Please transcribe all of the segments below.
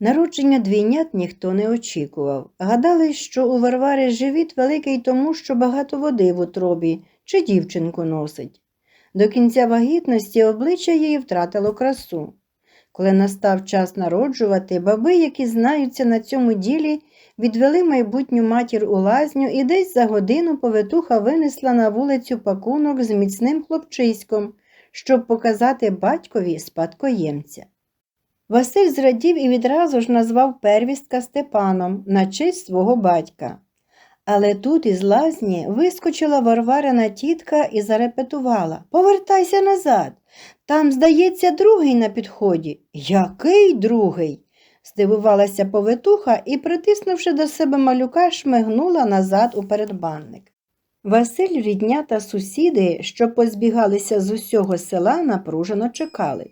Народження двійнят ніхто не очікував. Гадали, що у Варвари живіт великий тому, що багато води в утробі чи дівчинку носить. До кінця вагітності обличчя її втратило красу. Коли настав час народжувати, баби, які знаються на цьому ділі, відвели майбутню матір у лазню і десь за годину повитуха винесла на вулицю пакунок з міцним хлопчиськом, щоб показати батькові спадкоємця. Василь зрадів і відразу ж назвав первістка Степаном на честь свого батька. Але тут із лазні вискочила Варварина тітка і зарепетувала Повертайся назад. Там, здається, другий на підході. Який другий? здивувалася повитуха і, притиснувши до себе малюка, шмигнула назад у передбанник. Василь, рідня та сусіди, що позбігалися з усього села, напружено чекали.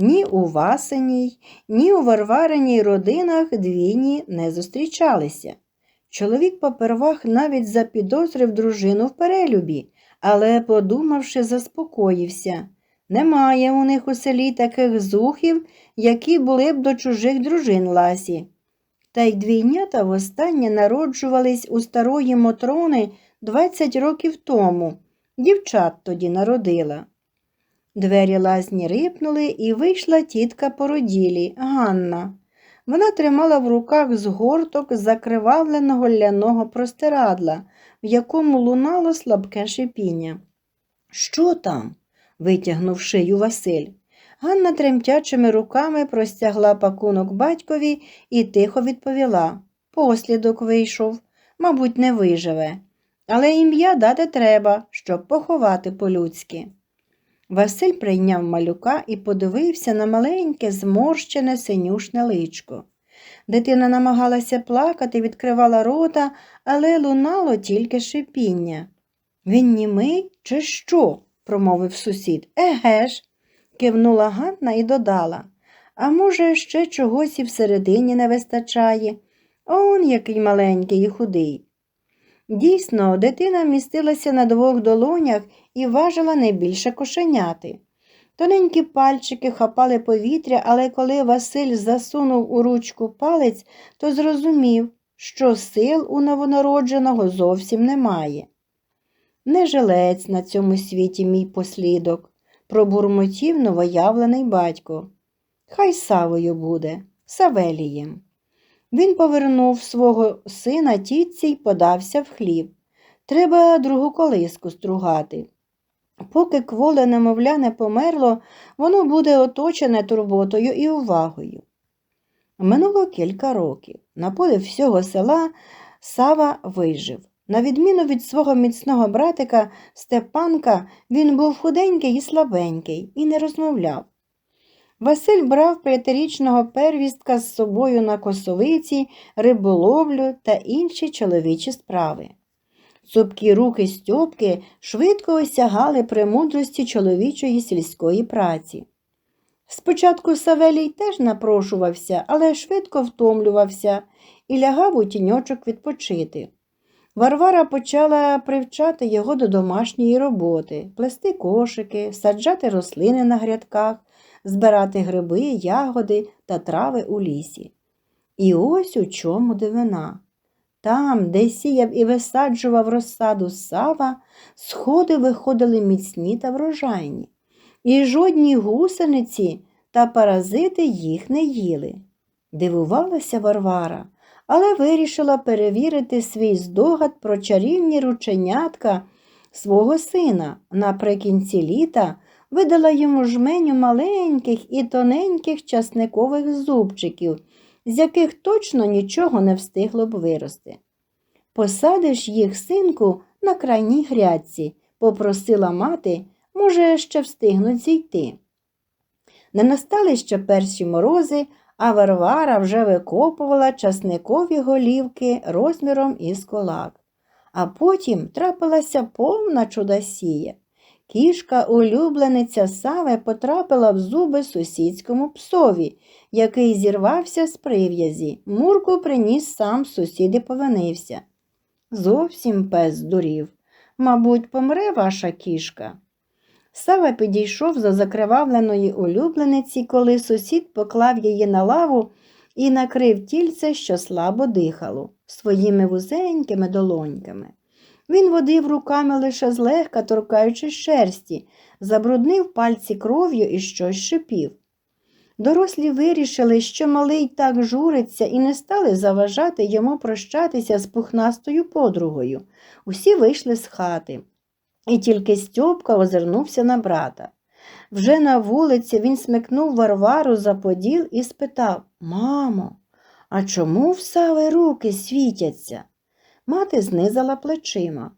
Ні у Васеній, ні у Варвариній родинах двійні не зустрічалися. Чоловік попервах навіть запідозрив дружину в перелюбі, але, подумавши, заспокоївся. Немає у них у селі таких зухів, які були б до чужих дружин ласі. Та й двійнята востаннє народжувались у старої Мотрони 20 років тому. Дівчат тоді народила. Двері лазні рипнули, і вийшла тітка породілі, Ганна. Вона тримала в руках згорток закривавленого ляного простирадла, в якому лунало слабке шипіння. Що там? витягнув шию Василь. Ганна тремтячими руками простягла пакунок батькові і тихо відповіла Послідок вийшов, мабуть, не виживе, але ім'я дати треба, щоб поховати по-людськи. Василь прийняв малюка і подивився на маленьке, зморщене синюшне личко. Дитина намагалася плакати, відкривала рота, але лунало тільки шипіння. Він німий чи що? промовив сусід. Еге ж, кивнула Ганна і додала. А може, ще чогось і всередині не вистачає. Он який маленький і худий. Дійсно, дитина містилася на двох долонях і важила не більше кошеняти. Тоненькі пальчики хапали повітря, але коли Василь засунув у ручку палець, то зрозумів, що сил у новонародженого зовсім немає. Не жилець на цьому світі мій послідок, пробурмотів новоявлений батько. Хай Савою буде, Савелієм. Він повернув свого сина тітці й подався в хліб. Треба другу колиску стругати. Поки кволе немовля не померло, воно буде оточене турботою і увагою. Минуло кілька років. На полі всього села Сава вижив. На відміну від свого міцного братика Степанка, він був худенький і слабенький і не розмовляв. Василь брав п'ятирічного первістка з собою на косовиці, риболовлю та інші чоловічі справи. Цупкі руки Стьопки швидко осягали премудрості чоловічої сільської праці. Спочатку Савелій теж напрошувався, але швидко втомлювався і лягав у тіньочок відпочити. Варвара почала привчати його до домашньої роботи, плести кошики, саджати рослини на грядках, збирати гриби, ягоди та трави у лісі. І ось у чому дивина. Там, де сіяв і висаджував розсаду сава, сходи виходили міцні та врожайні, і жодні гусениці та паразити їх не їли. Дивувалася Варвара, але вирішила перевірити свій здогад про чарівні рученятка свого сина наприкінці літа видала йому жменю маленьких і тоненьких часникових зубчиків, з яких точно нічого не встигло б вирости. Посадиш їх, синку, на крайній грядці, попросила мати, може, ще встигнуть зійти. Не настали ще перші морози, а Варвара вже викопувала часникові голівки розміром із кулак. А потім трапилася повна чудосія. Кішка, улюблениця Саве, потрапила в зуби сусідському псові, який зірвався з прив'язі. Мурку приніс сам сусід і повинився. Зовсім пес здурів. Мабуть, помре ваша кішка. Сава підійшов за закривавленої улюблениці, коли сусід поклав її на лаву і накрив тільце, що слабо дихало, своїми вузенькими долоньками. Він водив руками лише злегка торкаючи шерсті, забруднив пальці кров'ю і щось шипів. Дорослі вирішили, що малий так журиться, і не стали заважати йому прощатися з пухнастою подругою. Усі вийшли з хати, і тільки Стьопка озирнувся на брата. Вже на вулиці він смикнув Варвару за поділ і спитав Мамо, а чому в Сави руки світяться? Мати знизала плечима.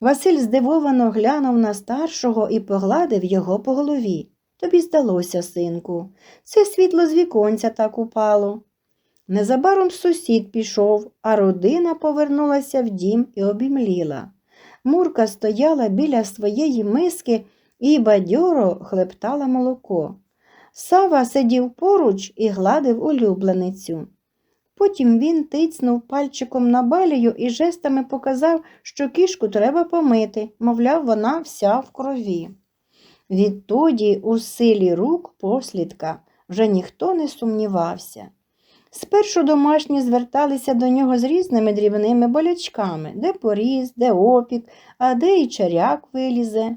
Василь здивовано глянув на старшого і погладив його по голові. Тобі здалося, синку, це світло з віконця так упало. Незабаром сусід пішов, а родина повернулася в дім і обімліла. Мурка стояла біля своєї миски і бадьоро хлептала молоко. Сава сидів поруч і гладив улюбленицю. Потім він тицнув пальчиком на балію і жестами показав, що кішку треба помити, мовляв, вона вся в крові. Відтоді у силі рук послідка вже ніхто не сумнівався. Спершу домашні зверталися до нього з різними дрібними болячками, де поріз, де опік, а де і чаряк вилізе.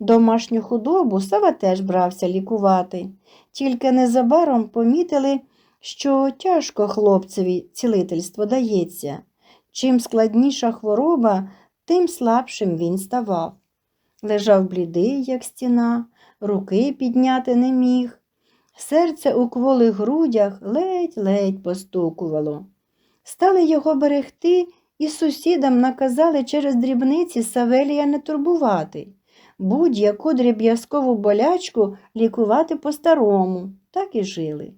Домашню худобу Сава теж брався лікувати, тільки незабаром помітили, що тяжко хлопцеві цілительство дається. Чим складніша хвороба, тим слабшим він ставав. Лежав блідий, як стіна, руки підняти не міг. Серце у кволих грудях ледь-ледь постукувало. Стали його берегти і сусідам наказали через дрібниці Савелія не турбувати, будь-яку дріб'язкову болячку лікувати по-старому, так і жили.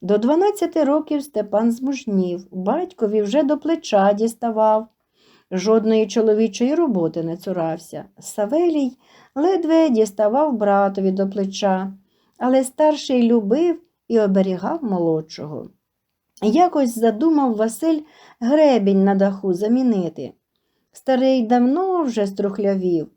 До 12 років Степан змужнів, батькові вже до плеча діставав. Жодної чоловічої роботи не цурався. Савелій ледве діставав братові до плеча, але старший любив і оберігав молодшого. Якось задумав Василь гребінь на даху замінити. Старий давно вже струхлявів,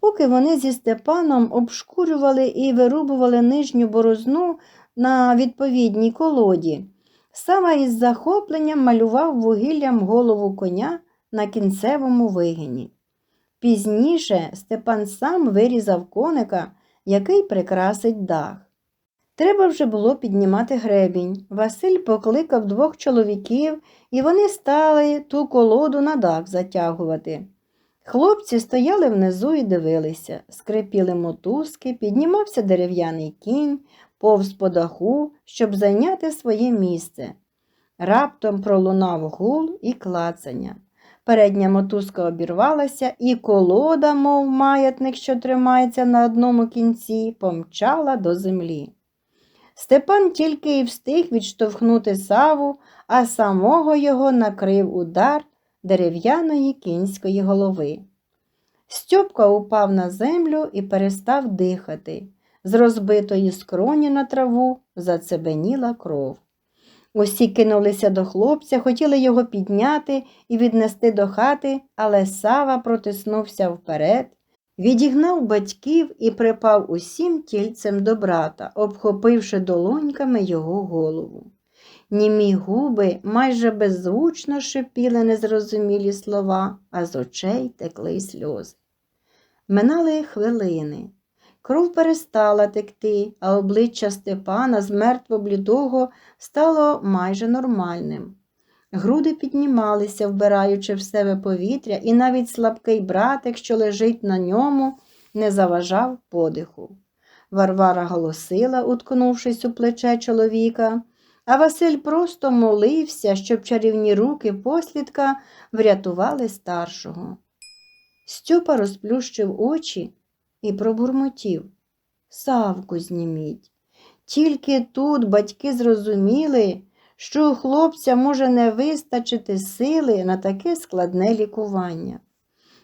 поки вони зі Степаном обшкурювали і вирубували нижню борозну на відповідній колоді. Сава із захопленням малював вугіллям голову коня на кінцевому вигині. Пізніше Степан сам вирізав коника, який прикрасить дах. Треба вже було піднімати гребінь. Василь покликав двох чоловіків, і вони стали ту колоду на дах затягувати. Хлопці стояли внизу і дивилися, скрипіли мотузки, піднімався дерев'яний кінь, повз по даху, щоб зайняти своє місце. Раптом пролунав гул і клацання. Передня мотузка обірвалася, і колода, мов маятник, що тримається на одному кінці, помчала до землі. Степан тільки й встиг відштовхнути саву, а самого його накрив удар дерев'яної кінської голови. Стьопка упав на землю і перестав дихати. З розбитої скроні на траву зацебеніла кров. Усі кинулися до хлопця, хотіли його підняти і віднести до хати, але Сава протиснувся вперед, відігнав батьків і припав усім тільцем до брата, обхопивши долоньками його голову. Німі губи майже беззвучно шипіли незрозумілі слова, а з очей текли сльози. Минали хвилини. Кров перестала текти, а обличчя Степана з мертво блідого стало майже нормальним. Груди піднімалися, вбираючи в себе повітря, і навіть слабкий братик, що лежить на ньому, не заважав подиху. Варвара голосила, уткнувшись у плече чоловіка, а Василь просто молився, щоб чарівні руки послідка врятували старшого. Стьопа розплющив очі і пробурмотів. Савку зніміть. Тільки тут батьки зрозуміли, що у хлопця може не вистачити сили на таке складне лікування.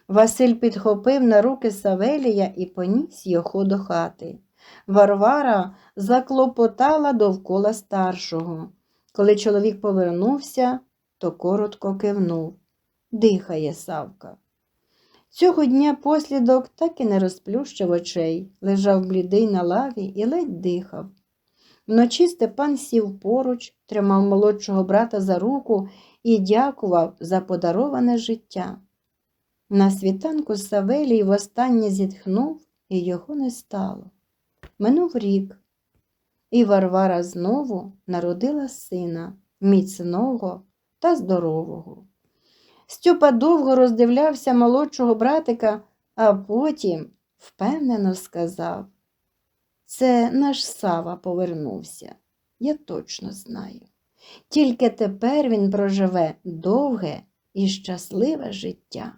Василь підхопив на руки Савелія і поніс його до хати. Варвара заклопотала довкола старшого. Коли чоловік повернувся, то коротко кивнув. Дихає Савка. Цього дня послідок так і не розплющив очей, лежав блідий на лаві і ледь дихав. Вночі Степан сів поруч, тримав молодшого брата за руку і дякував за подароване життя. На світанку Савелій востаннє зітхнув, і його не стало. Минув рік, і Варвара знову народила сина, міцного та здорового. Стьопа довго роздивлявся молодшого братика, а потім впевнено сказав це наш Сава повернувся, я точно знаю. Тільки тепер він проживе довге і щасливе життя.